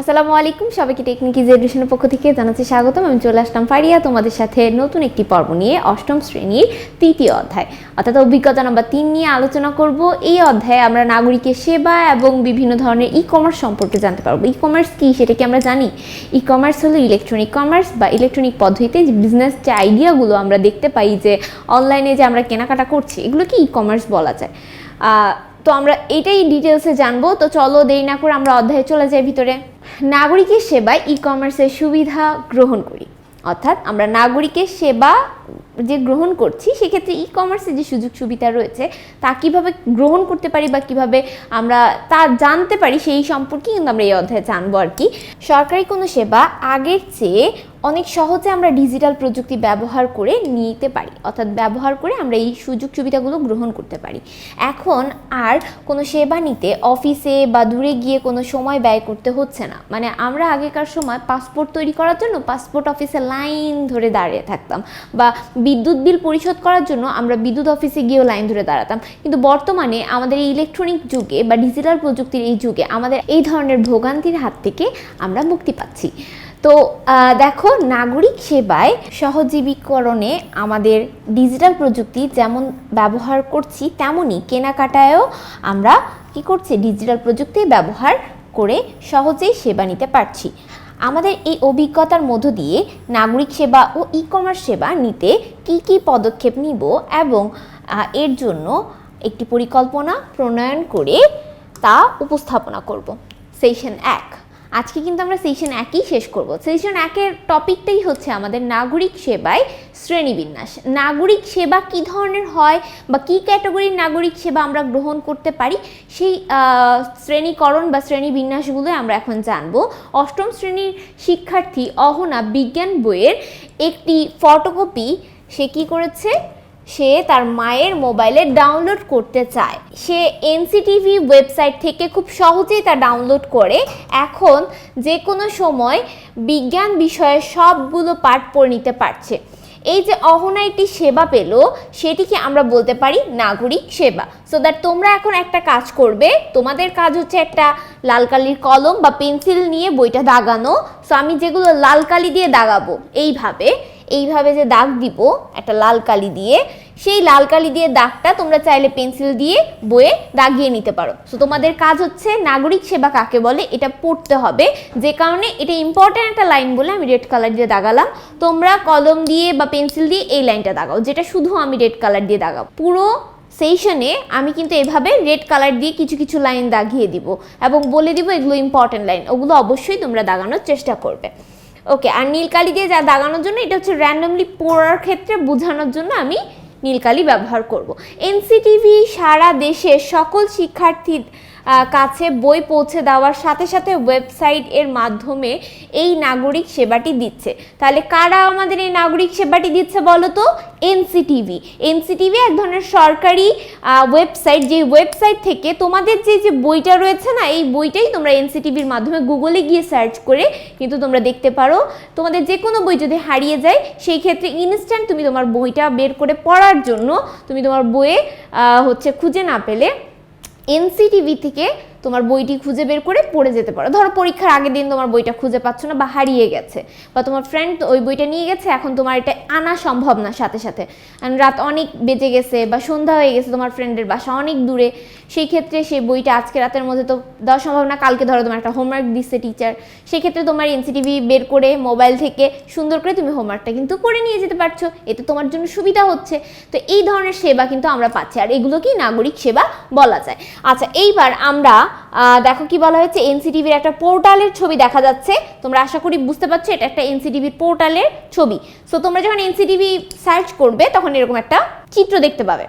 আসসালামু আলাইকুম, সবাইকে টেকনিক ইজ পক্ষ থেকে জানাচ্ছি স্বাগতম। আমি চলে আসলাম ফারিয়া, তোমাদের সাথে নতুন একটি পর্ব নিয়ে, অষ্টম শ্রেণির তৃতীয় অধ্যায়। অর্থাৎ অভিজ্ঞতা নাম্বার তিন নিয়ে আলোচনা করব। এই অধ্যায়ে আমরা নাগরিকের সেবা এবং বিভিন্ন ধরনের ই কমার্স সম্পর্কে জানতে পারব। ই কমার্স কী, সেটা কি আমরা জানি? ই কমার্স হলো ইলেকট্রনিক কমার্স বা ইলেকট্রনিক পদ্ধতিতে যে বিজনেস যে আইডিয়াগুলো আমরা দেখতে পাই যে অনলাইনে যে আমরা কেনাকাটা করছি, এগুলো কি ই কমার্স বলা যায়? তো আমরা এটাই ডিটেলসে জানব। তো চলো দেরি না করে আমরা অধ্যায়ে চলে যাই ভিতরে। নাগরিকের সেবায় ই কমার্সের সুবিধা গ্রহণ করি। অর্থাৎ আমরা নাগরিকের সেবা যে গ্রহণ করছি, সেক্ষেত্রে ই কমার্সের যে সুযোগ সুবিধা রয়েছে, তা কীভাবে গ্রহণ করতে পারি বা কীভাবে আমরা তা জানতে পারি, সেই সম্পর্কে কিন্তু আমরা এই অধ্যায়ে জানব আর কি। সরকারি কোনো সেবা আগের চেয়ে অনেক সহজে আমরা ডিজিটাল প্রযুক্তি ব্যবহার করে নিতে পারি, অর্থাৎ ব্যবহার করে আমরা এই সুযোগ সুবিধাগুলো গ্রহণ করতে পারি। এখন আর কোনো সেবা নিতে অফিসে বা দূরে গিয়ে কোনো সময় ব্যয় করতে হচ্ছে না। মানে আমরা আগেকার সময় পাসপোর্ট তৈরি করার জন্য পাসপোর্ট অফিসে লাইন ধরে দাঁড়িয়ে থাকতাম বা বিদ্যুৎ বিল পরিশোধ করার জন্য আমরা বিদ্যুৎ অফিসে গিয়েও লাইন ধরে দাঁড়াতাম। কিন্তু বর্তমানে আমাদের এই ইলেকট্রনিক যুগে বা ডিজিটাল প্রযুক্তির এই যুগে আমাদের এই ধরনের ভোগান্তির হাত থেকে আমরা মুক্তি পাচ্ছি। তো দেখো, নাগরিক সেবায় সহজীবীকরণে আমাদের ডিজিটাল প্রযুক্তি যেমন ব্যবহার করছি, তেমনই কেনাকাটায়ও আমরা কি করছি, ডিজিটাল প্রযুক্তি ব্যবহার করে সহজেই সেবা নিতে পারছি। আমাদের এই অভিজ্ঞতার মধ্য দিয়ে নাগরিক সেবা ও ই কমার্স সেবা নিতে কি কি পদক্ষেপ নিব এবং এর জন্য একটি পরিকল্পনা প্রণয়ন করে তা উপস্থাপনা করব। সেশন এক। আজকে কিন্তু আমরা সেশন একই শেষ করব। সেশন একের টপিকটাই হচ্ছে আমাদের নাগরিক সেবায় শ্রেণীবিন্যাস। নাগরিক সেবা কি ধরনের হয় বা কি ক্যাটাগরির নাগরিক সেবা আমরা গ্রহণ করতে পারি, সেই শ্রেণীকরণ বা শ্রেণীবিন্যাসগুলো আমরা এখন জানব। অষ্টম শ্রেণির শিক্ষার্থী অহনা বিজ্ঞান বইয়ের একটি ফটোকপি সে কি করেছে? সে তার মায়ের মোবাইলে ডাউনলোড করতে চায়। সে এনসিটিভি ওয়েবসাইট থেকে খুব সহজেই তা ডাউনলোড করে। এখন যে কোনো সময় বিজ্ঞান বিষয়ে সবগুলো পাঠ পড়ে নিতে পারছে। এই যে অহনা একটি সেবা পেল, সেটিকে আমরা বলতে পারি নাগরিক সেবা। সো দ্যাট তোমরা এখন একটা কাজ করবে, তোমাদের কাজ হচ্ছে একটা লাল কালির কলম বা পেন্সিল নিয়ে বইটা দাগানো। সো আমি যেগুলো লাল কালি দিয়ে দাগাবো, এইভাবে এইভাবে যে দাগ দিব, একটা লাল কালি দিয়ে, সেই লাল কালি দিয়ে দাগটা তোমরা চাইলে পেন্সিল দিয়ে বয়ে দাগিয়ে নিতে পারো। সো তোমাদের কাজ হচ্ছে নাগরিক সেবা কাকে বলে, এটা পড়তে হবে। যে কারণে এটা ইম্পর্ট্যান্ট একটা লাইন বলে আমি রেড কালার দিয়ে দাগালাম। তোমরা কলম দিয়ে বা পেন্সিল দিয়ে এই লাইনটা দাগাও, যেটা শুধু আমি রেড কালার দিয়ে দাগাবো। পুরো সেশনে আমি কিন্তু এভাবে রেড কালার দিয়ে কিছু কিছু লাইন দাগিয়ে দিব এবং বলে দিব এগুলো ইম্পর্ট্যান্ট লাইন ওগুলো অবশ্যই তোমরা দাগানোর চেষ্টা করবে। ওকে আর নীলকালি দিয়ে যা দাগানোর জন্য এটা হচ্ছে র্যান্ডমলি পড়ার ক্ষেত্রে বোঝানোর জন্য আমি নীলকালি ব্যবহার করব। এনসিটিভি সারা দেশের সকল শিক্ষার্থীর আহ, কাছে বই পৌঁছে দেওয়ার সাথে সাথে ওয়েবসাইট এর মাধ্যমে এই নাগরিক সেবাটি দিচ্ছে। তাহলে কারা আমাদের এই নাগরিক সেবাটি দিচ্ছে বলো তো? এনসিটিভি। এনসিটিভি এক ধরনের সরকারি ওয়েবসাইট যে ওয়েবসাইট থেকে তোমাদের যে যে বইটা রয়েছে না, এই বইটাই তোমরা এনসিটিভির মাধ্যমে গুগলে গিয়ে সার্চ করে কিন্তু তোমরা দেখতে পারো। তোমাদের যে কোনো বই যদি হারিয়ে যায়, সেই ক্ষেত্রে ইনস্ট্যান্ট তুমি তোমার বইটা বের করে পড়ার জন্য তুমি তোমার বইয়ে হচ্ছে খুঁজে না পেলে এনসিটিভি থেকে তোমার বইটি খুঁজে বের করে পড়ে যেতে পারো। ধরো পরীক্ষার আগের দিন তোমার বইটা খুঁজে পাচ্ছ না বা হারিয়ে গেছে বা তোমার ফ্রেন্ড ওই বইটা নিয়ে গেছে, এখন তোমার এটা আনা সম্ভব না সাথে সাথে। রাত অনেক বেজে গেছে বা সন্ধ্যা হয়ে গেছে তোমার ফ্রেন্ডের বাসা অনেক দূরে। সেই ক্ষেত্রে সেই বইটা আজকে রাতের মধ্যে তো দেওয়া সম্ভব না। কালকে ধরো তোমার একটা হোমওয়ার্ক দিচ্ছে টিচার সেই ক্ষেত্রে তোমার এনসিটিভি বের করে মোবাইল থেকে সুন্দর করে তুমি হোমওয়ার্কটা কিন্তু করে নিয়ে যেতে পারছ। এতে তোমার জন্য সুবিধা হচ্ছে। তো এই ধরনের সেবা কিন্তু আমরা পাচ্ছি। আর এগুলোকেই নাগরিক সেবা বলা যায়। আচ্ছা এইবার আমরা দেখো কি বলা হয়েছে? এনসিটিভির একটা পোর্টালের ছবি দেখা যাচ্ছে। তোমরা আশা করি বুঝতে পারছ, এটা একটা এনসিটিভির পোর্টালের ছবি। সো তোমরা যখন এনসিটিভি সার্চ করবে, তখন এরকম একটা চিত্র দেখতে পাবে।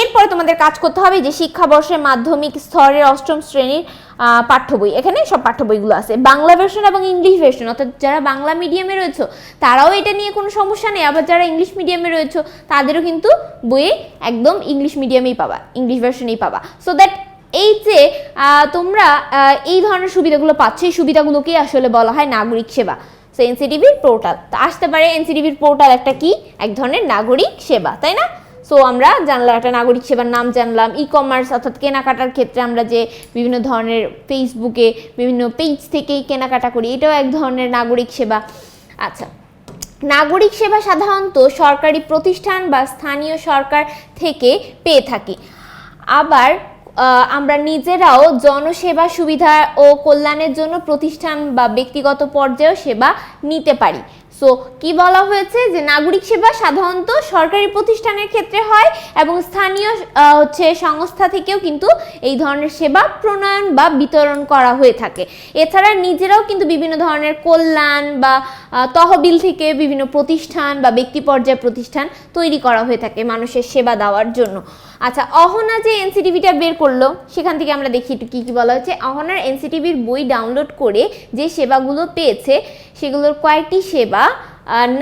এরপরে তোমাদের কাজ করতে হবে যে শিক্ষাবর্ষের মাধ্যমিক স্তরের অষ্টম শ্রেণির পাঠ্য বই। এখানে সব পাঠ্য বইগুলো আছে। বাংলা ভার্সন এবং ইংলিশ ভার্সন অর্থাৎ যারা বাংলা মিডিয়ামে রয়েছে, তারাও এটা নিয়ে কোনো সমস্যা নেই। আবার যারা ইংলিশ মিডিয়ামে রয়েছে, তাদেরও কিন্তু বইয়ে একদম ইংলিশ মিডিয়ামেই পাবা ইংলিশ ভার্সনেই পাবা। সো দ্যাট এই যে তোমরা এই ধরনের সুবিধাগুলো পাচ্ছ, এই সুবিধাগুলোকেই আসলে বলা হয় নাগরিক সেবা। সো এনসিটিভির পোর্টাল তো আসতে পারে এনসিটিভির পোর্টাল একটা কি? এক ধরনের নাগরিক সেবা, তাই না? সো আমরা জানলাম, একটা নাগরিক সেবার নাম জানলাম ই কমার্স অর্থাৎ কেনাকাটার ক্ষেত্রে আমরা যে বিভিন্ন ধরনের ফেসবুকে বিভিন্ন পেজ থেকেই কেনাকাটা করি, এটাও এক ধরনের নাগরিক সেবা। আচ্ছা নাগরিক সেবা সাধারণত সরকারি প্রতিষ্ঠান বা স্থানীয় সরকার থেকে পেয়ে থাকি। আবার আমরা নিজেরাও জনসেবা সুবিধা ও কল্যাণের জন্য প্রতিষ্ঠান বা ব্যক্তিগত পর্যায়েও সেবা নিতে পারি। সো কি বলা হয়েছে? যে নাগরিক সেবা সাধারণত সরকারি প্রতিষ্ঠানের ক্ষেত্রে হয় এবং স্থানীয় হচ্ছে সংস্থা থেকেও কিন্তু এই ধরনের সেবা প্রণয়ন বা বিতরণ করা হয়ে থাকে। এছাড়া নিজেরাও কিন্তু বিভিন্ন ধরনের কল্যাণ বা তহবিল থেকে বিভিন্ন প্রতিষ্ঠান বা ব্যক্তি পর্যায়ে প্রতিষ্ঠান তৈরি করা হয়ে থাকে মানুষের সেবা দেওয়ার জন্য। আচ্ছা অহনা যে এনসিটিভিটা বের করল, সেখান থেকে আমরা দেখি একটু কী কী বলা হচ্ছে। অহনার এনসিটিভির বই ডাউনলোড করে যে সেবাগুলো পেয়েছে, সেগুলোর কয়েকটি সেবা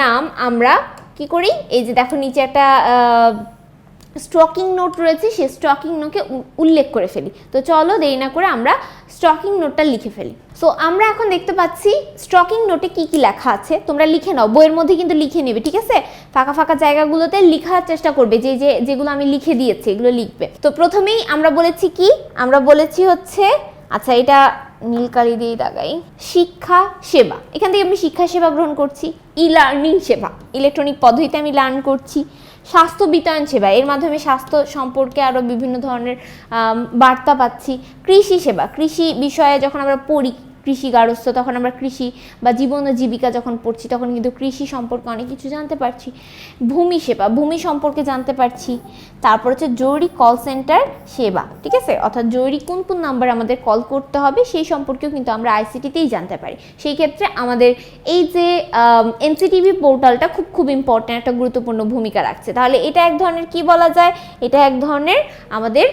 নাম আমরা কি করি? এই যে দেখো, নিচে একটা স্টকিং নোট রয়েছে, সেই স্টকিং নোটকে উল্লেখ করে ফেলি। তো চলো দেরি না করে আমরা স্টকিং নোটটা লিখে ফেলি। সো আমরা এখন দেখতে পাচ্ছি স্টকিং নোটে কি কি লেখা আছে। তোমরা লিখে নাও, বইয়ের মধ্যে কিন্তু লিখে নেবে, ঠিক আছে? ফাঁকা ফাঁকা জায়গাগুলোতে লেখার চেষ্টা করবে, যে যে, যেগুলো আমি লিখে দিয়েছি, এগুলো লিখবে। তো প্রথমেই আমরা বলেছি কি? আমরা বলেছি হচ্ছে আচ্ছা এটা নীল কালি দিয়ে দাগাই, শিক্ষা সেবা। এখান থেকে আমি শিক্ষা সেবা গ্রহণ করছি ই লার্নিং সেবা। ইলেকট্রনিক পদ্ধতিতে আমি লার্ন করছি। স্বাস্থ্য বিতরণ সেবা, এর মাধ্যমে স্বাস্থ্য সম্পর্কে আরও বিভিন্ন ধরনের বার্তা পাচ্ছি। কৃষি সেবা, কৃষি বিষয়ে যখন আমরা পড়ি কৃষি গারস্থ তখন আমরা কৃষি বা জীবন ও জীবিকা যখন পড়ছি, তখন কিন্তু কৃষি সম্পর্কে অনেক কিছু জানতে পারছি। ভূমি সেবা, ভূমি সম্পর্কে জানতে পারছি। তারপর হচ্ছে জরুরি কল সেন্টার সেবা, ঠিক আছে? অর্থাৎ জরুরি কোন কোন নাম্বার আমাদের কল করতে হবে, সেই সম্পর্কেও কিন্তু আমরা আইসিটিতেই জানতে পারি। সেই ক্ষেত্রে আমাদের এই যে এনসিটিভি পোর্টালটা খুব খুব ইম্পর্ট্যান্ট একটা গুরুত্বপূর্ণ ভূমিকা রাখছে। তাহলে এটা এক ধরনের কি বলা যায়? এটা এক ধরনের আমাদের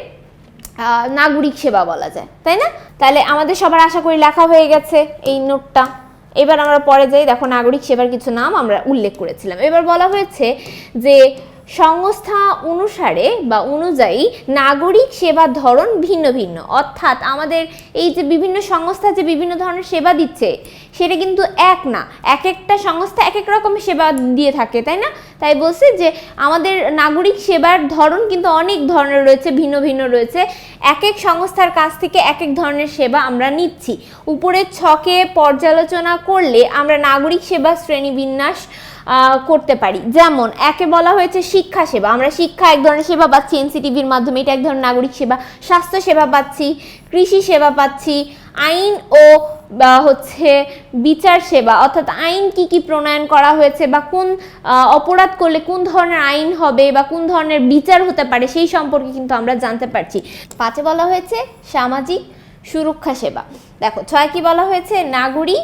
নাগরিক সেবা বলা যায়, তাই না? তাহলে আমাদের সবার আশা করি লেখা হয়ে গেছে এই নোটটা। এবার আমরা পরে যাই। দেখো, নাগরিক সেবার কিছু নাম আমরা উল্লেখ করেছিলাম। এবার বলা হয়েছে যে সংস্থা অনুসারে বা অনুযায়ী নাগরিক সেবার ধরন ভিন্ন ভিন্ন। অর্থাৎ আমাদের এই যে বিভিন্ন সংস্থা যে বিভিন্ন ধরনের সেবা দিচ্ছে, সেটা কিন্তু এক না। এক একটা সংস্থা এক এক রকম সেবা দিয়ে থাকে, তাই না? তাই বলছি যে আমাদের নাগরিক সেবার ধরন কিন্তু অনেক ধরনের রয়েছে, ভিন্ন ভিন্ন রয়েছে। এক এক সংস্থার কাছ থেকে এক এক ধরনের সেবা আমরা নিচ্ছি। উপরের ছকে পর্যালোচনা করলে আমরা নাগরিক সেবা শ্রেণীবিন্যাস করতে পারি। যেমন, একে বলা হয়েছে শিক্ষা সেবা। আমরা শিক্ষা এক ধরনের সেবা পাচ্ছি এনসিটিভির মাধ্যমে এটা এক ধরনের নাগরিক সেবা। স্বাস্থ্য সেবা পাচ্ছি, কৃষি সেবা পাচ্ছি, আইন ও হচ্ছে বিচার সেবা। অর্থাৎ আইন কি কি প্রণয়ন করা হয়েছে বা কোন অপরাধ করলে কোন ধরনের আইন হবে বা কোন ধরনের বিচার হতে পারে সেই সম্পর্কে কিন্তু আমরা জানতে পারছি। পাঁচে বলা হয়েছে সামাজিক সুরক্ষা সেবা। দেখো, ছয় কি বলা হয়েছে? নাগরিক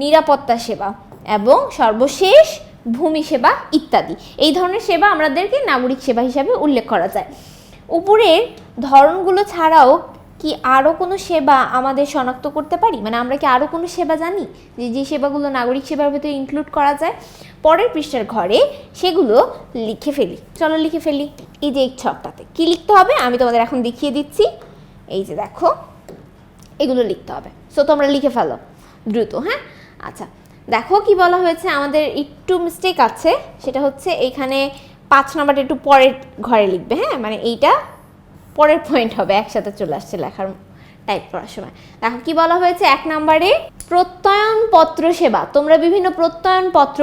নিরাপত্তা সেবা। এবং সর্বশেষ ভূমি সেবা ইত্যাদি। এই ধরনের সেবা আমাদেরকে নাগরিক সেবা হিসাবে উল্লেখ করা যায়। উপরের ধরনগুলো ছাড়াও কি আরও কোনো সেবা আমাদের শনাক্ত করতে পারি? মানে আমরা কি আরও কোনো সেবা জানি? যে যে সেবাগুলো নাগরিক সেবার ভেতরে ইনক্লুড করা যায়? পরের পৃষ্ঠার ঘরে সেগুলো লিখে ফেলি। চলো লিখে ফেলি। এই যে এই ছকটাতে। কী লিখতে হবে? আমি তোমাদের এখন দেখিয়ে দিচ্ছি। এই যে দেখো। এগুলো লিখতে হবে। সো তোমরা লিখে ফেলো। দ্রুত হ্যাঁ? আচ্ছা। দেখো কি বলা হয়েছে, আমাদের একটু মিস্টেক আছে, সেটা হচ্ছে এইখানে পাঁচ নাম্বারটা একটু পরের ঘরে লিখবে হ্যাঁ? মানে এইটা পরের পয়েন্ট হবে, একসাথে চলে আসছে লেখার টাইপ করার সময়। দেখো কি বলা হয়েছে, এক নম্বরে প্রত্যয়নপত্র সেবা, তোমরা বিভিন্ন প্রত্যয়নপত্র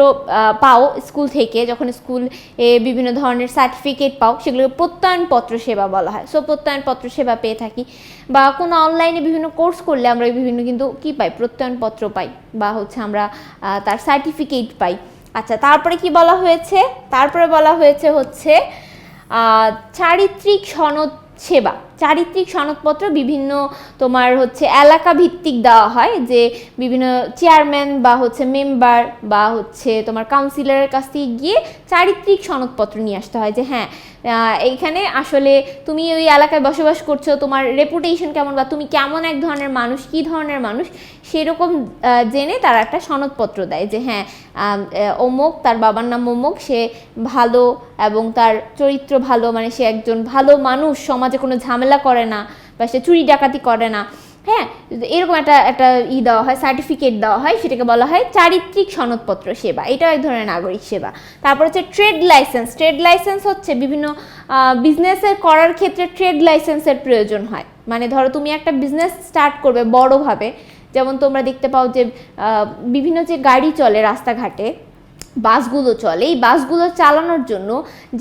পাও স্কুল থেকে, যখন স্কুল এ বিভিন্ন ধরনের সার্টিফিকেট পাও, সেগুলোকে প্রত্যয়নপত্র সেবা বলা হয়। সো প্রত্যয়নপত্র সেবা পেয়ে থাকি। বা কোনো অনলাইনে বিভিন্ন কোর্স করলে আমরা বিভিন্ন কিন্তু কি পাই? প্রত্যয়নপত্র পাই বা হচ্ছে আমরা তার সার্টিফিকেট পাই। আচ্ছা তারপরে কি বলা হয়েছে? তারপরে বলা হয়েছে হচ্ছে চারিত্রিক সনদ সেবা। চারিত্রিক সনদপত্র বিভিন্ন তোমার হচ্ছে এলাকা ভিত্তিক দেওয়া হয়, যে বিভিন্ন চেয়ারম্যান বা হচ্ছে মেম্বার বা হচ্ছে তোমার কাউন্সিলরের কাছ থেকে গিয়ে চারিত্রিক সনদপত্র নিয়ে আসতে হয় যে হ্যাঁ এইখানে আসলে তুমি ওই এলাকায় বসবাস করছ, তোমার রেপুটেশন কেমন বা তুমি কেমন এক ধরনের মানুষ, কী ধরনের মানুষ, সেরকম জেনে তারা একটা সনদপত্র দেয় যে হ্যাঁ অমুক, তার বাবার নাম অমুক, সে ভালো এবং তার চরিত্র ভালো মানে সে একজন ভালো মানুষ, সমাজে কোনো ঝামেলা করে না বা সে চুরি ডাকাতি করে না। হ্যাঁ এরকম একটা একটা ই দেওয়া হয় সার্টিফিকেট দেওয়া হয়, সেটাকে বলা হয় চারিত্রিক সনদপত্র সেবা। এটাও এক ধরনের নাগরিক সেবা। তারপর হচ্ছে ট্রেড লাইসেন্স ট্রেড লাইসেন্স হচ্ছে বিভিন্ন বিজনেসের করার ক্ষেত্রে ট্রেড লাইসেন্সের প্রয়োজন হয়। মানে ধরো তুমি একটা বিজনেস স্টার্ট করবে বড়োভাবে। যেমন তোমরা দেখতে পাও যে বিভিন্ন যে গাড়ি চলে রাস্তাঘাটে, বাসগুলো চলে, এই বাসগুলো চালানোর জন্য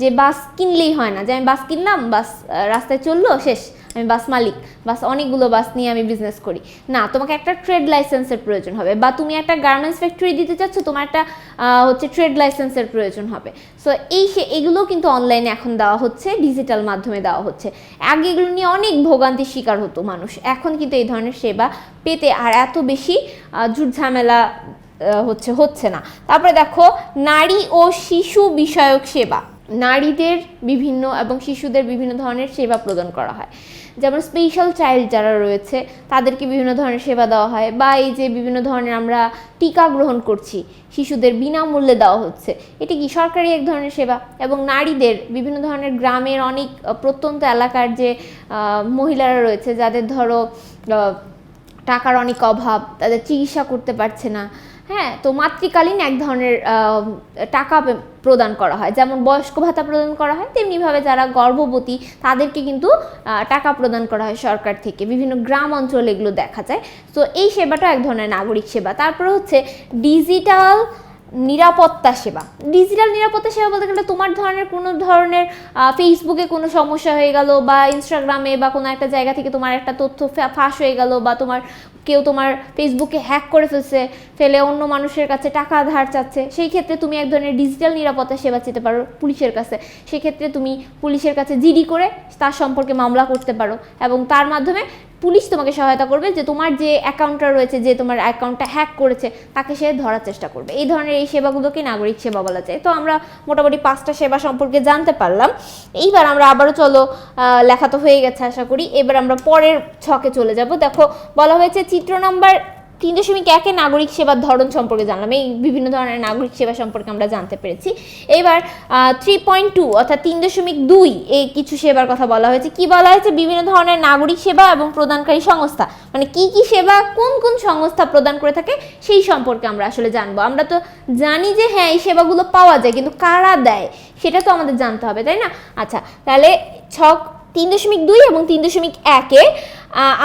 যে বাস কিনলেই হয় না। যে আমি বাস কিনলাম, বাস রাস্তায় চলল, শেষ। আমি বাস মালিক, বাস অনেকগুলো বাস নিয়ে আমি বিজনেস করি। না, তোমাকে একটা ট্রেড লাইসেন্সের প্রয়োজন হবে বা তুমি একটা গার্মেন্টস ফ্যাক্টরি দিতে চাচ্ছ, তোমার একটা হচ্ছে ট্রেড লাইসেন্সের প্রয়োজন হবে। সো এই সে এগুলো কিন্তু অনলাইনে এখন দেওয়া হচ্ছে ডিজিটাল মাধ্যমে দেওয়া হচ্ছে। আগে এগুলো নিয়ে অনেক ভোগান্তির শিকার হতো মানুষ। এখন কিন্তু এই ধরনের সেবা পেতে আর এত বেশি ঝুট ঝামেলা হচ্ছে হচ্ছে না। তারপরে দেখো, নারী ও শিশু বিষয়ক সেবা। নারীদের বিভিন্ন এবং শিশুদের বিভিন্ন ধরনের সেবা প্রদান করা হয়। যেমন স্পেশাল চাইল্ড যারা রয়েছে, তাদেরকে বিভিন্ন ধরনের সেবা দেওয়া হয় বা এই যে বিভিন্ন ধরনের আমরা টিকা গ্রহণ করছি, শিশুদের বিনামূল্যে দেওয়া হচ্ছে, এটি কি সরকারি এক ধরনের সেবা? এবং নারীদের বিভিন্ন ধরনের গ্রামের অনেক প্রত্যন্ত এলাকার যে মহিলারা রয়েছে, যাদের ধরো টাকার অনেক অভাব, তাদের চিকিৎসা করতে পারছে না হ্যাঁ তো মাতৃকালীন এক ধরনের টাকা প্রদান করা হয়। যেমন বয়স্ক ভাতা প্রদান করা হয়, তেমনিভাবে যারা গর্ভবতী, তাদেরকে কিন্তু টাকা প্রদান করা হয় সরকার থেকে। বিভিন্ন গ্রাম অঞ্চলে এগুলো দেখা যায়। তো এই সেবাটা এক ধরনের নাগরিক সেবা। তারপরে হচ্ছে ডিজিটাল নিরাপত্তা সেবা। ডিজিটাল নিরাপত্তা সেবা বলতে গেলে তোমার ধরনের কোনো ধরনের ফেসবুকে কোনো সমস্যা হয়ে গেল বা ইনস্টাগ্রামে বা কোনো একটা জায়গা থেকে তোমার একটা তথ্য ফাঁস হয়ে গেল বা তোমার কেউ তোমার ফেসবুকে হ্যাক করে ফেলছে, ফেলে অন্য মানুষের কাছে টাকা ধার চাচ্ছে, সেই ক্ষেত্রে তুমি এক ধরনের ডিজিটাল নিরাপত্তা সেবা চেতে পারো পুলিশের কাছে। সেক্ষেত্রে তুমি পুলিশের কাছে জিডি করে তার সম্পর্কে মামলা করতে পারো এবং তার মাধ্যমে পুলিশ তোমাকে সহায়তা করবে যে তোমার যে অ্যাকাউন্টটা রয়েছে, যে তোমার অ্যাকাউন্টটা হ্যাক করেছে, তাকে সে ধরার চেষ্টা করবে। এই ধরনের এই সেবাগুলোকে নাগরিক সেবা বলা যায়। তো আমরা মোটামুটি পাঁচটা সেবা সম্পর্কে জানতে পারলাম। এইবার আমরা আবারও চলো লেখা তো হয়ে গেছে আশা করি। এবার আমরা পরের ছকে চলে যাব। দেখো, বলা হয়েছে চিত্র নাম্বার তিন দশমিক একে নাগরিক সেবার ধরন সম্পর্কে জানলাম। এই বিভিন্ন ধরনের নাগরিক সেবা সম্পর্কে আমরা জানতে পেরেছি। এবার থ্রি পয়েন্ট টু অর্থাৎ তিন দশমিক দুই এই কিছু সেবার কথা বলা হয়েছে। কি বলা হয়েছে? বিভিন্ন ধরনের নাগরিক সেবা এবং প্রদানকারী সংস্থা। মানে কি কি সেবা, কোন কোন সংস্থা প্রদান করে থাকে সেই সম্পর্কে আমরা আসলে জানব। আমরা তো জানি যে হ্যাঁ এই সেবাগুলো পাওয়া যায়, কিন্তু কারা দেয় সেটা তো আমাদের জানতে হবে, তাই না? আচ্ছা তাহলে ছক তিন দশমিক দুই এবং তিন দশমিক একে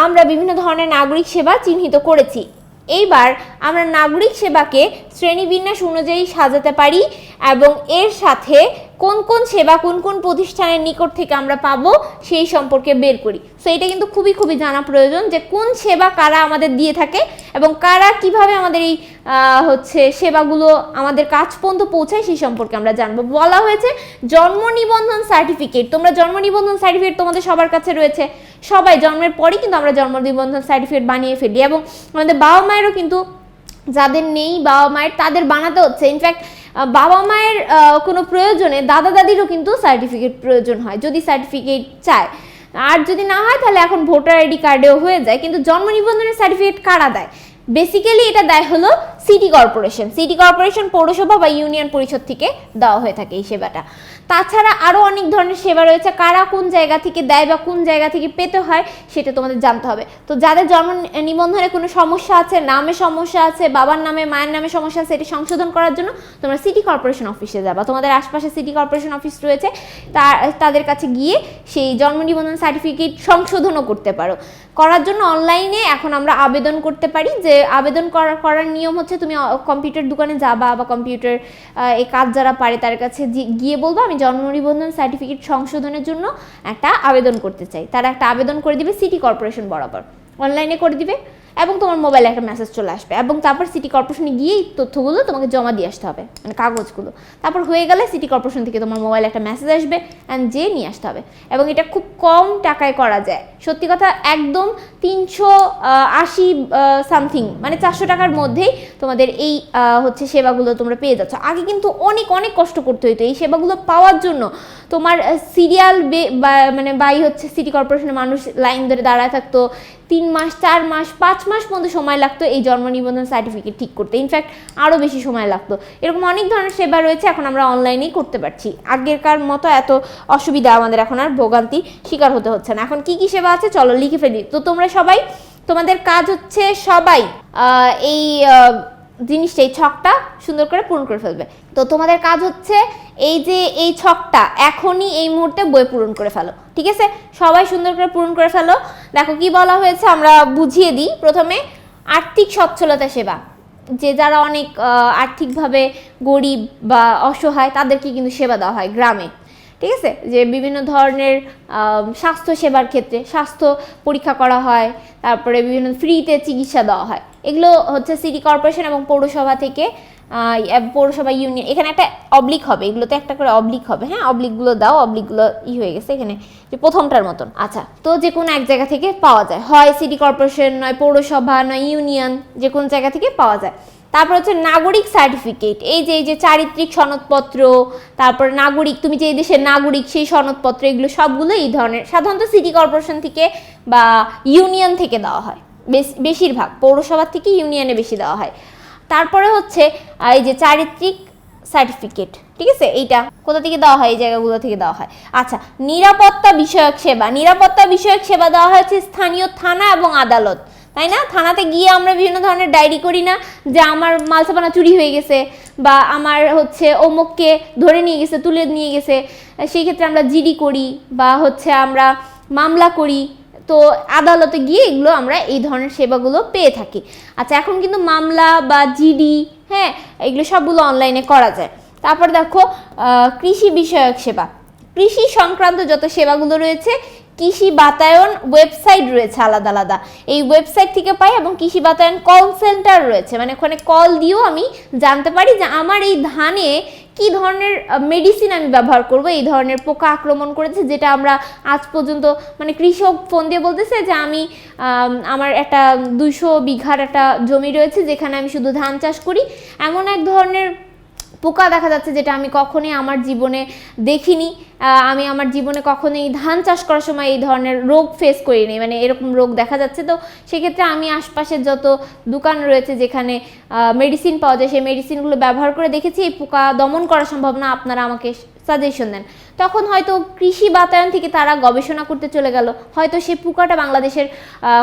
আমরা বিভিন্ন ধরনের নাগরিক সেবা চিহ্নিত করেছি। এইবার আমরা নাগরিক সেবাকে শ্রেণীবিন্যাস অনুযায়ী সাজাতে পারি এবং এর সাথে কোন কোন সেবা, কোন কোন প্রতিষ্ঠানের নিকট থেকে আমরা পাবো সেই সম্পর্কে বের করি। সো এটা কিন্তু খুবই খুবই জানা প্রয়োজন যে কোন সেবা কারা আমাদের দিয়ে থাকে এবং কারা কীভাবে আমাদের এই হচ্ছে সেবাগুলো আমাদের কাজ পর্যন্ত পৌঁছায় সেই সম্পর্কে আমরা জানব। বলা হয়েছে জন্ম নিবন্ধন সার্টিফিকেট তোমরা জন্ম নিবন্ধন সার্টিফিকেট তোমাদের সবার কাছে রয়েছে। সবাই জন্মের পরই কিন্তু আমরা জন্ম নিবন্ধন সার্টিফিকেট বানিয়ে ফেলি এবং আমাদের বাবা মায়েরও কিন্তু যাদের নেই বাবা মায়ের, তাদের বানাতে হচ্ছে। ইনফ্যাক্ট বাবা মায়ের কোনো প্রয়োজনে দাদা দাদিরও কিন্তু সার্টিফিকেট প্রয়োজন হয়, যদি সার্টিফিকেট চায়। আর যদি না হয়, তাহলে এখন ভোটার আইডি কার্ডেও হয়ে যায়। কিন্তু জন্ম নিবন্ধনের সার্টিফিকেট কারা দেয়? বেসিক্যালি এটা দেয় হলো সিটি কর্পোরেশন সিটি কর্পোরেশন পৌরসভা বা ইউনিয়ন পরিষদ থেকে দেওয়া হয়ে থাকে এই সেবাটা। তাছাড়া আরও অনেক ধরনের সেবা রয়েছে। কারা কোন জায়গা থেকে দেয় বা কোন জায়গা থেকে পেতে হয় সেটা তোমাদের জানতে হবে। তো যাদের জন্ম নিবন্ধনে কোনো সমস্যা আছে, নামে সমস্যা আছে, বাবার নামে, মায়ের নামে সমস্যা আছে, এটি সংশোধন করার জন্য তোমরা সিটি কর্পোরেশন অফিসে যাবা। তোমাদের আশপাশে সিটি কর্পোরেশন অফিস রয়েছে তাদের কাছে গিয়ে সেই জন্ম নিবন্ধন সার্টিফিকেট সংশোধনও করতে পারো। করার জন্য অনলাইনে এখন আমরা আবেদন করতে পারি যে আবেদন করা, করার নিয়ম হচ্ছে তুমি কম্পিউটার দোকানে যাবা বা কম্পিউটার এই কাজ যারা পারে তার কাছে গিয়ে বলব, আমি জন্ম নিবন্ধন সার্টিফিকেট সংশোধনের জন্য একটা আবেদন করতে চাই। তারা একটা আবেদন করে দিবে সিটি কর্পোরেশন বরাবর। অনলাইনে করে দিবে। এবং তোমার মোবাইলে একটা মেসেজ চলে আসবে এবং তারপর সিটি কর্পোরেশনে গিয়েই তথ্যগুলো তোমাকে জমা দিয়ে আসতে হবে মানে কাগজগুলো। তারপর হয়ে গেলে সিটি কর্পোরেশন থেকে তোমার মোবাইলে একটা মেসেজ আসবে অ্যান্ড যেয়ে নিয়ে আসতে হবে। এবং এটা খুব কম টাকায় করা যায়। সত্যি কথা, একদম তিনশো আশি সামথিং মানে চারশো টাকার মধ্যেই তোমাদের এই হচ্ছে সেবাগুলো তোমরা পেয়ে যাচ্ছ। আগে কিন্তু অনেক অনেক কষ্ট করতে হতো এই সেবাগুলো পাওয়ার জন্য তোমার সিরিয়াল মানে বাই হচ্ছে সিটি কর্পোরেশনের মানুষ লাইন ধরে দাঁড়ায় থাকতো। তিন মাস, চার মাস, পাঁচ মাস পর্যন্ত সময় লাগতো এই জন্ম নিবন্ধন সার্টিফিকেট ঠিক করতে। ইনফ্যাক্ট আরও বেশি সময় লাগতো। এরকম অনেক ধরনের সেবা রয়েছে, এখন আমরা অনলাইনেই করতে পারছি। আগেরকার মতো এত অসুবিধা আমাদের এখন আর ভোগান্তি শিকার হতে হচ্ছে না। এখন কি কি সেবা আছে? চলো লিখে ফেলি। তো তোমরা সবাই, তোমাদের কাজ হচ্ছে সবাই এই জিনিসটা, এই ছকটা সুন্দর করে পূরণ করে ফেলবে। তো তোমাদের কাজ হচ্ছে এই যে এই ছকটা, এখনই এই মুহূর্তে বই পূরণ করে ফেলো, ঠিক আছে? সবাই সুন্দর করে পূরণ করে ফেলো। দেখো কি বলা হয়েছে, আমরা বুঝিয়ে দিই। প্রথমে, আর্থিক সচ্ছলতা সেবা। যে যারা অনেক আর্থিকভাবে গরিব বা অসহায়, তাদেরকে কিন্তু সেবা দেওয়া হয় গ্রামে, ঠিক আছে? যে বিভিন্ন ধরনের স্বাস্থ্য সেবার ক্ষেত্রে, স্বাস্থ্য পরীক্ষা করা হয়, তারপরে বিভিন্ন ফ্রিতে চিকিৎসা দেওয়া হয়। এগুলো হচ্ছে সিটি কর্পোরেশন এবং পৌরসভা থেকে পৌরসভা ইউনিয়ন, এখানে একটা অবলিক হবে, এগুলোতে একটা করে অবলিক হবে হ্যাঁ? অবলিকগুলো দাও, অবলিকগুলো ই হয়ে গেছে এখানে, যে প্রথমটার মতন। আচ্ছা তো যে কোনো এক জায়গা থেকে পাওয়া যায়, হয় সিটি কর্পোরেশন, নয় পৌরসভা, নয় ইউনিয়ন, যে কোনো জায়গা থেকে পাওয়া যায়। তারপর হচ্ছে নাগরিক সার্টিফিকেট, এই যে এই যে চারিত্রিক সনদপত্র, তারপর নাগরিক, তুমি যে দেশের নাগরিক, সেই সনদপত্র, এগুলো সবগুলো এই ধরনের, সাধারণত সিটি কর্পোরেশন থেকে বা ইউনিয়ন থেকে দেওয়া হয়। বেশিরভাগ, পৌরসভা থেকে ইউনিয়নে বেশি দেওয়া হয়। তারপরে হচ্ছে এই যে চারিত্রিক সার্টিফিকেট ঠিক আছে? এইটা কোথা থেকে দেওয়া হয়? এই জায়গাগুলো থেকে দেওয়া হয়। আচ্ছা নিরাপত্তা বিষয়ক সেবা, নিরাপত্তা বিষয়ক সেবা দেওয়া হয়েছে স্থানীয় থানা এবং আদালত, তাই না? থানাতে গিয়ে আমরা বিভিন্ন ধরনের ডায়েরি করি না যে আমার মালসাপানা চুরি হয়ে গেছে বা আমার হচ্ছে অমুককে ধরে নিয়ে গেছে, তুলে নিয়ে গেছে। সেই ক্ষেত্রে আমরা জিডি করি বা হচ্ছে আমরা মামলা করি তো আদালতে গিয়ে এগুলো আমরা এই ধরনের সেবাগুলো পেয়ে থাকি। আচ্ছা এখন কিন্তু মামলা বা জিডি হ্যাঁ এগুলো সবগুলো অনলাইনে করা যায়। তারপর দেখো কৃষি বিষয়ক সেবা। কৃষি সংক্রান্ত যত সেবাগুলো রয়েছে, কৃষি বাতায়ন ওয়েবসাইট রয়েছে আলাদা আলাদা। এই ওয়েবসাইট থেকে পাই এবং কৃষি বাতায়ন কল সেন্টার রয়েছে। মানে ওখানে কল দিয়েও আমি জানতে পারি যে আমার এই ধানে কি ধরনের মেডিসিন আমি ব্যবহার করব? এই ধরনের পোকা আক্রমণ করেছে, যেটা আমরা আজ পর্যন্ত মানে কৃষক ফোন দিয়ে বলতেছে যে আমি আমার একটা দুশো বিঘার একটা জমি রয়েছে, যেখানে আমি শুধু ধান চাষ করি। এমন এক ধরনের পোকা দেখা যাচ্ছে যেটা আমি কখনোই আমার জীবনে দেখিনি। আমি আমার জীবনে কখনোই ধান চাষ করার সময় এই ধরনের রোগ ফেস করিনি। মানে এরকম রোগ দেখা যাচ্ছে। তো সেক্ষেত্রে আমি আশপাশের যত দোকান রয়েছে যেখানে মেডিসিন পাওয়া যায়, সেই মেডিসিনগুলো ব্যবহার করে দেখেছি। এই পোকা দমন করা সম্ভব না। আপনারা আমাকে সাজেশন দেন। তখন হয়তো কৃষি বাতায়ন থেকে তারা গবেষণা করতে চলে গেল। হয়তো সে পোকাটা বাংলাদেশের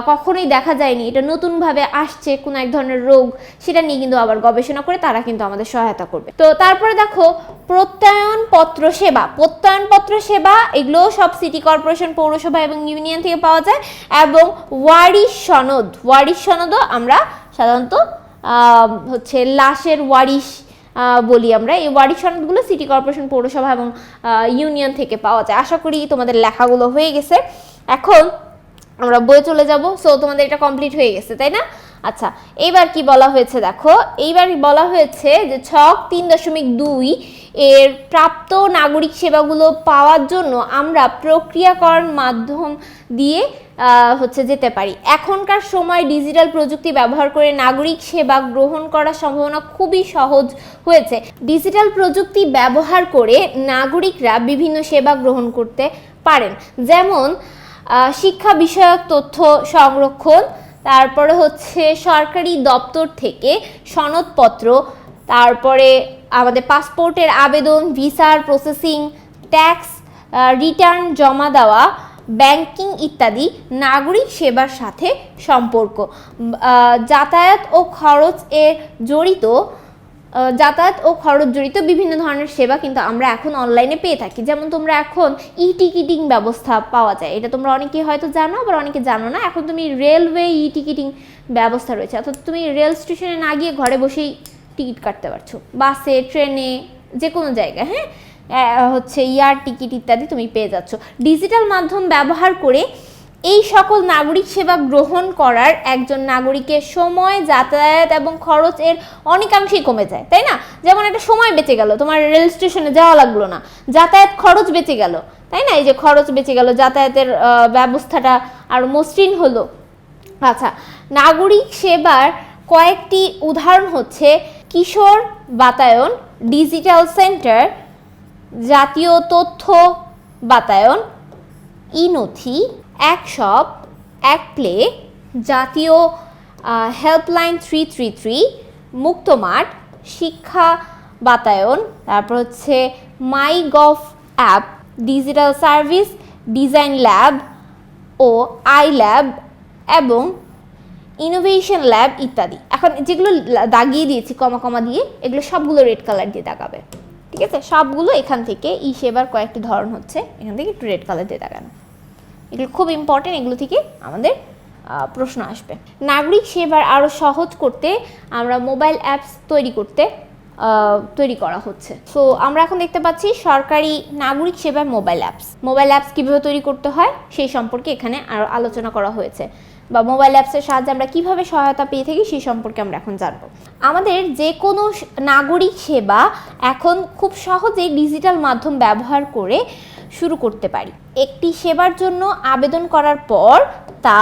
কখনোই দেখা যায়নি। এটা নতুনভাবে আসছে, কোনো এক ধরনের রোগ, সেটা নিয়ে কিন্তু আবার গবেষণা করে তারা কিন্তু আমাদের সহায়তা করবে। তো তারপরে দেখো, প্রত্যয়ন পত্র সেবা। প্রত্যয়ন পত্র সেবা এগুলো সব সিটি কর্পোরেশন, পৌরসভা এবং ইউনিয়ন থেকে পাওয়া যায় এবং ওয়ারিশ সনদ। ওয়ারিশ সনদও আমরা সাধারণত হচ্ছে লাশের ওয়ারিশ বলি আমরা। এই ওয়ারিশ সনদগুলো সিটি কর্পোরেশন পৌরসভা এবং ইউনিয়ন থেকে পাওয়া যায়। আশা করি তোমাদের লেখাগুলো হয়ে গেছে। এখন আমরা বইয়ে চলে যাব। সো তোমাদের এটা কমপ্লিট হয়ে গেছে, তাই না? আচ্ছা এইবার কি বলা হয়েছে দেখো? এইবার বলা হয়েছে যে ছক তিন দশমিক দুই এর প্রাপ্ত নাগরিক সেবাগুলো পাওয়ার জন্য আমরা প্রক্রিয়াকরণ মাধ্যম দিয়ে হচ্ছে যেতে পারি। এখনকার সময় ডিজিটাল প্রযুক্তি ব্যবহার করে নাগরিক সেবা গ্রহণ করার সম্ভাবনা খুবই সহজ হয়েছে। ডিজিটাল প্রযুক্তি ব্যবহার করে নাগরিকরা বিভিন্ন সেবা গ্রহণ করতে পারেন। যেমন শিক্ষা বিষয়ক তথ্য সংরক্ষণ, তারপরে হচ্ছে সরকারি দপ্তর থেকে সনদপত্র, তারপরে আমাদের পাসপোর্টের আবেদন ভিসার প্রসেসিং ট্যাক্স রিটার্ন জমা দেওয়া ব্যাংকিং ইত্যাদি নাগরিক সেবার সাথে সম্পর্ক। যাতায়াত ও খরচ এর জড়িত যাতায়াত ও খরচ জড়িত বিভিন্ন ধরনের সেবা কিন্তু আমরা এখন অনলাইনে পেয়ে থাকি। যেমন তোমরা এখন ই টিকিটিং ব্যবস্থা পাওয়া যায়। এটা তোমরা অনেকে হয়তো জানো, আবার অনেকে জানো না। এখন তুমি রেলওয়ে ই টিকিটিং ব্যবস্থা রয়েছে। অর্থাৎ তুমি রেল স্টেশনে না গিয়ে ঘরে বসেই টিকিট কাটতে পারছ। বাসে, ট্রেনে যে কোনো জায়গায় হ্যাঁ? হচ্ছে ইয়ার টিকিট ইত্যাদি তুমি পেয়ে যাচ্ছ। ডিজিটাল মাধ্যম ব্যবহার করে এই সকল নাগরিক সেবা গ্রহণ করার একজন নাগরিকের সময়, যাতায়াত এবং খরচ এর অনেকাংশেই কমে যায়, তাই না? যেমন একটা সময় বেঁচে গেল, তোমার রেল স্টেশনে যাওয়া লাগল না, যাতায়াত খরচ বেঁচে গেল, তাই না? এই যে খরচ বেঁচে গেল, যাতায়াতের ব্যবস্থাটা আরও মসৃণ হলো। আচ্ছা নাগরিক সেবার কয়েকটি উদাহরণ হচ্ছে কিশোর বাতায়ন, ডিজিটাল সেন্টার জাতীয় তথ্য বাতায়ন ই নথি এক শপ এক প্লে, জাতীয় হেল্পলাইন থ্রি থ্রি থ্রি মুক্তমাঠ শিক্ষা বাতায়ন, তারপর হচ্ছে my gov app digital service design lab O I lab এবং ইনোভেশন ল্যাব ইত্যাদি। এখন যেগুলো দাগিয়ে দিয়েছি, কমা কমা দিয়ে, এগুলো সবগুলো রেড কালার দিয়ে দাগাবে। ঠিক আছে? সবগুলো এখান থেকে ই সেবার কয়েকটি ধরন হচ্ছে। এখান থেকে একটু রেড কালার দিয়ে দাগানো এগুলো খুব ইম্পর্টেন্ট এগুলো থেকে আমাদের প্রশ্ন আসবে। নাগরিক সেবার আরও সহজ করতে আমরা মোবাইল অ্যাপস তৈরি করতে তৈরি করা হচ্ছে। সো আমরা এখন দেখতে পাচ্ছি সরকারি নাগরিক সেবার মোবাইল অ্যাপস মোবাইল অ্যাপস কীভাবে তৈরি করতে হয়, সেই সম্পর্কে এখানে আরও আলোচনা করা হয়েছে। বা মোবাইল অ্যাপসের সাহায্যে আমরা কীভাবে সহায়তা পেয়ে থাকি সেই সম্পর্কে আমরা এখন জানব। আমাদের যে কোনো নাগরিক সেবা এখন খুব সহজেই ডিজিটাল মাধ্যম ব্যবহার করে শুরু করতে পারি। একটি সেবার জন্য আবেদন করার পর তা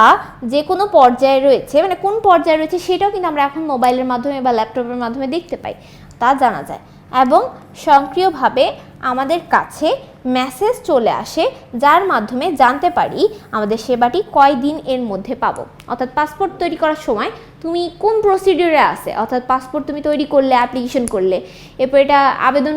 যে কোনো পর্যায়ে রয়েছে মানে কোন পর্যায়ে রয়েছে সেটাও কিন্তু আমরা এখন মোবাইলের মাধ্যমে বা ল্যাপটপের মাধ্যমে দেখতে পাই। তা জানা যায়। এবং সক্রিয়ভাবে আমাদের কাছে মেসেজ চলে আসে, যার মাধ্যমে জানতে পারি আমাদের সেবাটি কয় দিন এর মধ্যে পাবো। অর্থাৎ পাসপোর্ট তৈরি করার সময় তুমি কোন প্রসিডিউরে আছে? অর্থাৎ পাসপোর্ট তুমি তৈরি করলে অ্যাপ্লিকেশন করলে, এরপর এটা আবেদন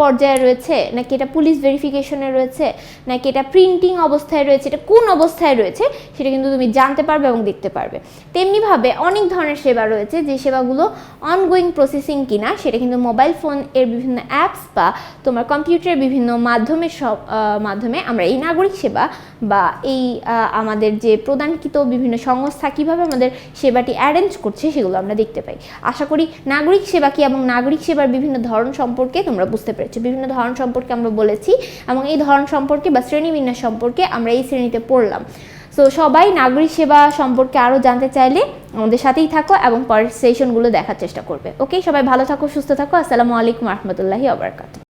পর্যায়ে রয়েছে? নাকি এটা পুলিশ ভেরিফিকেশনে রয়েছে? নাকি এটা প্রিন্টিং অবস্থায় রয়েছে? এটা কোন অবস্থায় রয়েছে? সেটা কিন্তু তুমি জানতে পারবে এবং দেখতে পারবে। তেমনিভাবে অনেক ধরনের সেবা রয়েছে যে সেবাগুলো অনগোয়িং প্রসেসিং কিনা, সেটা কিন্তু মোবাইল ফোন এর বিভিন্ন অ্যাপস বা তোমার কম্পিউটারের বিভিন্ন মাধ্যমে সব মাধ্যমে আমরা এই নাগরিক সেবা বা এই আমাদের যে প্রদানকৃত বিভিন্ন সংস্থা কীভাবে আমাদের সেবাটি অ্যারেঞ্জ করছে সেগুলো আমরা দেখতে পাই। আশা করি নাগরিক সেবা কি এবং নাগরিক সেবার বিভিন্ন ধরন সম্পর্কে তোমরা বুঝতে পেরেছ। বিভিন্ন ধরন সম্পর্কে আমরা বলেছি এবং এই ধরন সম্পর্কে বা শ্রেণীবিন্যাস সম্পর্কে আমরা এই শ্রেণীতে পড়লাম। সো সবাই নাগরিক সেবা সম্পর্কে আরও জানতে চাইলে আমাদের সাথেই থাকো এবং পরের সেশনগুলো দেখার চেষ্টা করবে। ওকে সবাই ভালো থাকো, সুস্থ থাকো। আসসালামু আলাইকুম রহমতুল্লাহি আবরকাত